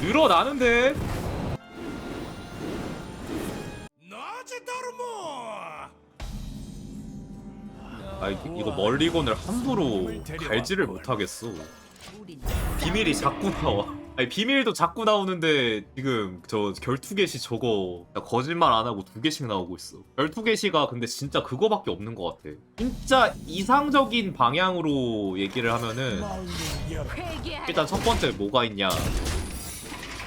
늘어나는데. 아! 이- 이거 멀리건을 함부로 갈지를 못하겠어. 비밀이 자꾸 나와. 아니 비밀도 자꾸 나오는데 지금 저 결투개시 저거 나 거짓말 안 하고 두 개씩 나오고 있어. 결투개시가 근데 진짜 그거밖에 없는 것 같아. 진짜 이상적인 방향으로 얘기를 하면은 일단 첫 번째 뭐가 있냐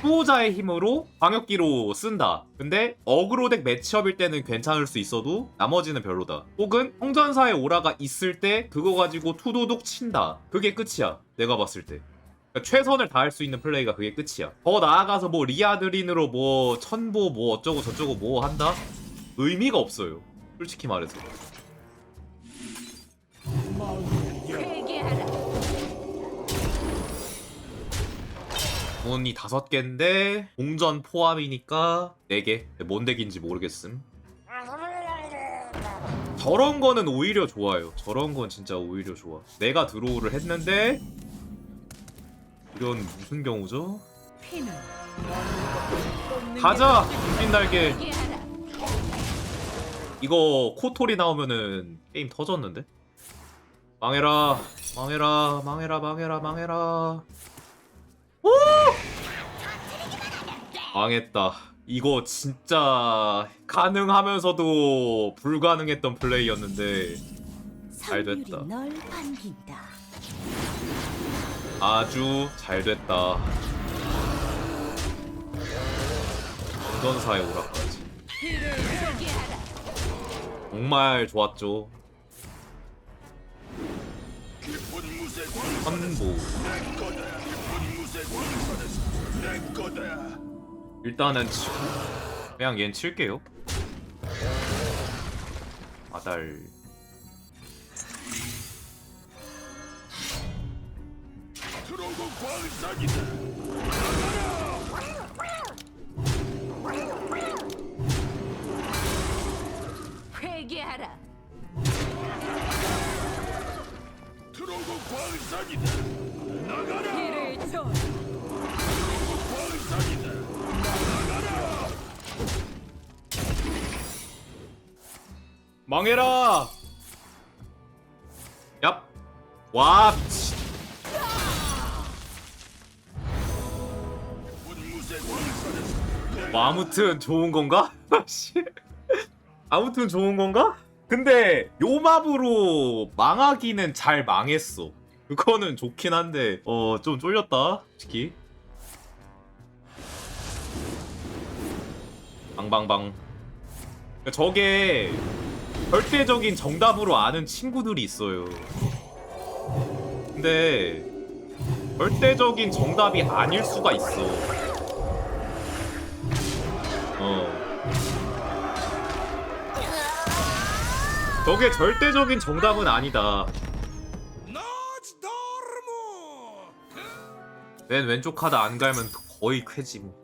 수호자의 힘으로 방역기로 쓴다. 근데 어그로덱 매치업일 때는 괜찮을 수 있어도 나머지는 별로다. 혹은 홍전사의 오라가 있을 때 그거 가지고 투도독 친다. 그게 끝이야. 내가 봤을 때. 그러니까 최선을 다할 수 있는 플레이가 그게 끝이야. 더 나아가서 뭐 리아드린으로 뭐 천보 뭐 어쩌고 저쩌고 뭐 한다? 의미가 없어요. 솔직히 말해서. 돈이 다섯 개인데 공전 포함이니까 네 개. 뭔 덱인지 모르겠음. 저런 거는 오히려 좋아요. 저런 건 진짜 오히려 좋아. 내가 드로우를 했는데 이건 무슨 경우죠? 가자! 흰 날개. 이거 코토리 나오면은 게임 터졌는데? 망해라. 망해라. 망해라. 망해라. 망해라. 오! 망했다. 이거 진짜 가능하면서도 불가능했던 플레이였는데 잘 됐다. 아주 잘 됐다. 운전사의 오락까지. 정말 좋았죠. 선보. 일단은 치... 그냥 얜 칠게요. 아달. 회개하라. 피를 줘. 망해라. 얍. 와. 미친. 뭐 아무튼 좋은 건가? 씨. 아무튼 좋은 건가? 근데 요 맙으로 망하기는 잘 망했어. 그거는 좋긴 한데 어 좀 쫄렸다 솔직히. 방방방. 저게 절대적인 정답으로 아는 친구들이 있어요. 근데 절대적인 정답이 아닐 수가 있어. 어. 저게 절대적인 정답은 아니다. 맨 왼쪽 카드 안 갈면 거의 쾌지 뭐.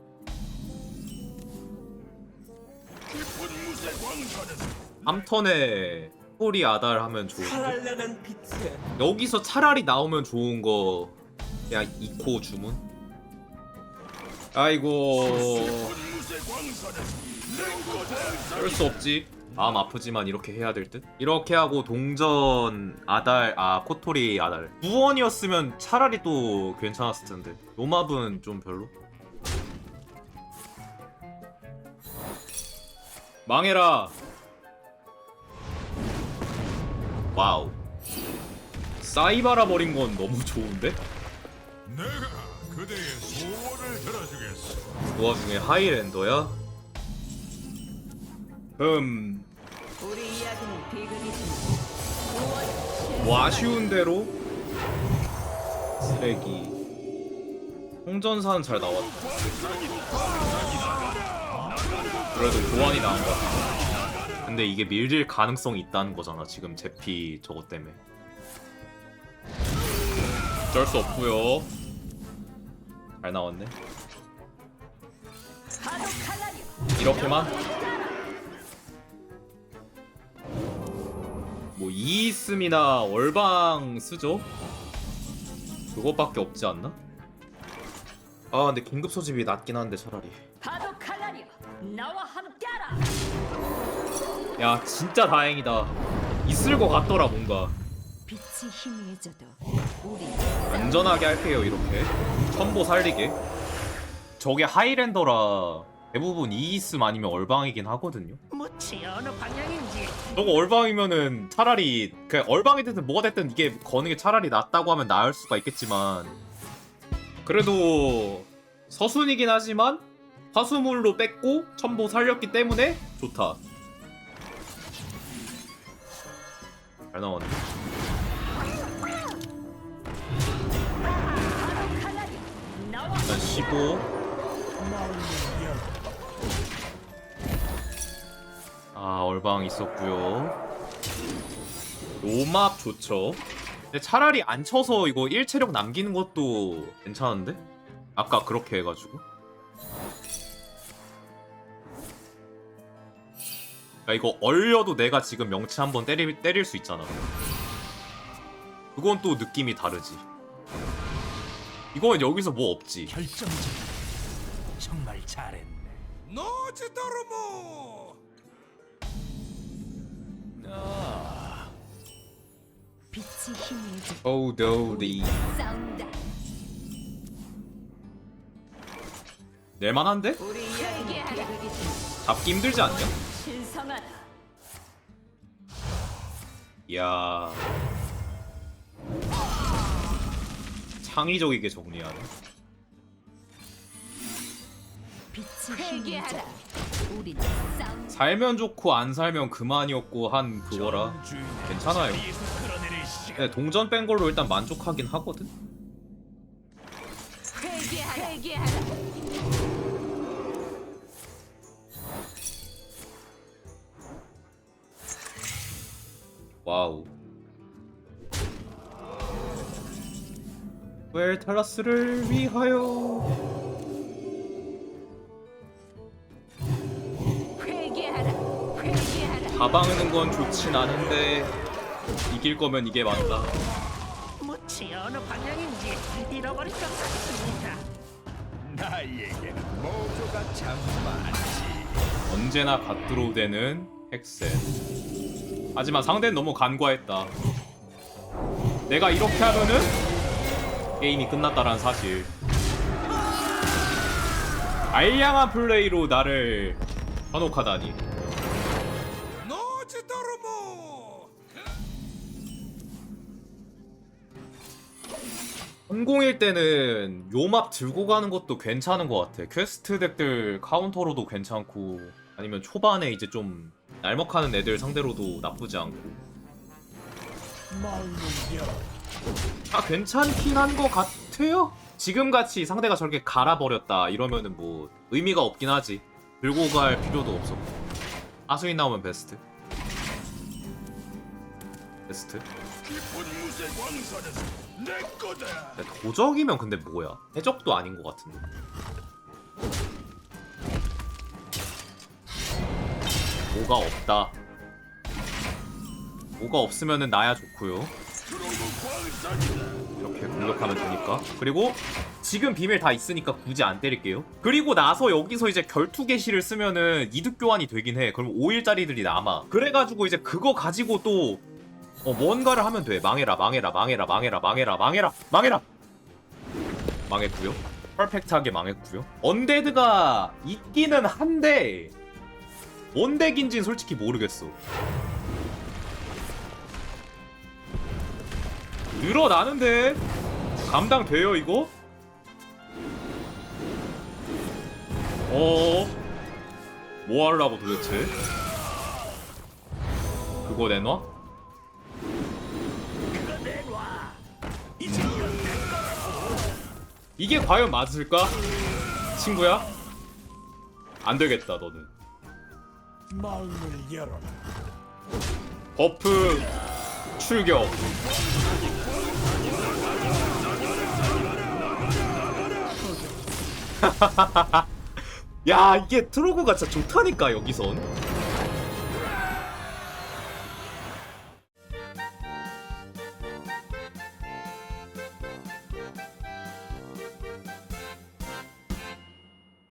삼턴에 소리 아달 하면 살아나는 빛에. 여기서 차라리 나오면 좋은 거. 그냥 이코 주문? 아이고. 어쩔 수 없지. 마음 아프지만 이렇게 해야 될 듯? 이렇게 하고 동전 아달 아 코토리 아달. 무원이었으면 차라리 또 괜찮았을 텐데. 노맙은 좀 별로? 망해라 와우 사이바라 버린 건 너무 좋은데? 내가 그대의 소원을 들어주겠어. 그 와중에 하이랜더야? 음, 우리 이야기는 비극이지. 뭐 아쉬운 대로 쓰레기. 홍전사는 잘 나왔다. 그래도 교환이 나온 것 같아. 근데 이게 밀릴 가능성이 있다는 거잖아. 지금 제피 저것 때문에. 어쩔 수 없고요. 잘 나왔네. 이렇게만 뭐 이있음이나 얼방 쓰죠? 그것밖에 없지 않나? 아 근데 긴급 소집이 낫긴 한데 차라리 파도 칼날이여 나와 함께하라 야 진짜 다행이다. 있을 것 같더라 뭔가. 빛이 희미해져도 우리 안전하게 할게요 이렇게. 첨보 살리게. 저게 하이랜더라. 대부분 이이스 아니면 얼방이긴 하거든요. 무치 어느 방향인지. 저거 얼방이면은 차라리 그 얼방이 됐든 뭐가 됐든 이게 거는 게 차라리 낫다고 하면 나을 수가 있겠지만. 그래도 서순이긴 하지만 화수물로 뺐고 첨보 살렸기 때문에 좋다 잘 나왔네. 일단 15 아 얼방 있었고요. 로막 좋죠. 근데 차라리 안 쳐서 이거 1체력 남기는 것도 괜찮은데? 아까 그렇게 해가지고 야 이거 얼려도 내가 지금 명치 한번 때릴, 때릴 수 있잖아. 그건 또 느낌이 다르지. 이건 여기서 뭐 없지? 결정적 정말 잘했네. 노지도르모 빛이 희미해져 Oh no, the 싸운다. 낼만한데? 우리 비극이 잡기 힘들지 않냐? 신성하다 이야. 창의적이게 정리하네. 살면 좋고 안 살면 그만이었고 한 그거라. 괜찮아요. 네, 동전 뺀 걸로 일단 만족하긴 하거든. 회개하라. 회개하라 와우. 웰탈라스를 위하여? 가방하는 건 좋진 않은데 이길 거면 이게 맞다. 무치 어느 방향인지 잃어버릴 것 같습니다. 나에게는 모두가 참 많지. 언제나 갓드로우 되는 헥센 하지만 상대는 너무 간과했다. 내가 이렇게 하면은 게임이 끝났다라는 사실. 알량한 플레이로 나를 현혹하다니. 30일 때는 요맵 들고 가는 것도 괜찮은 것 같아. 퀘스트 덱들 카운터로도 괜찮고 아니면 초반에 이제 좀 날먹하는 애들 상대로도 나쁘지 않고 아 괜찮긴 한 것 같아요. 지금같이 상대가 저렇게 갈아버렸다 이러면은 뭐 의미가 없긴 하지. 들고 갈 필요도 없어. 아수인 나오면 베스트. 베스트. 도적이면 근데 뭐야? 해적도 아닌 것 같은데. 뭐가 없다. 뭐가 없으면은 나야 좋고요. 이렇게 공격하면 되니까. 그리고 지금 비밀 다 있으니까 굳이 안 때릴게요. 그리고 나서 여기서 이제 결투 개시를 쓰면은 이득 교환이 되긴 해. 그럼 5일짜리들이 남아. 그래가지고 이제 그거 가지고 또 어, 뭔가를 하면 돼. 망해라, 망해라, 망해라, 망해라, 망해라, 망해라, 망해라. 망했고요. 퍼펙트하게 망했고요. 언데드가 있기는 한데 뭔 덱인진 솔직히 모르겠어. 늘어나는데 감당돼요 이거? 어? 뭐 하려고 도대체? 그거 내놔? 이게 과연 맞을까? 친구야? 안 되겠다 너는 마음을 열어라. 버프 출격. 야 이게 트로그가 진짜 좋다니까 여기선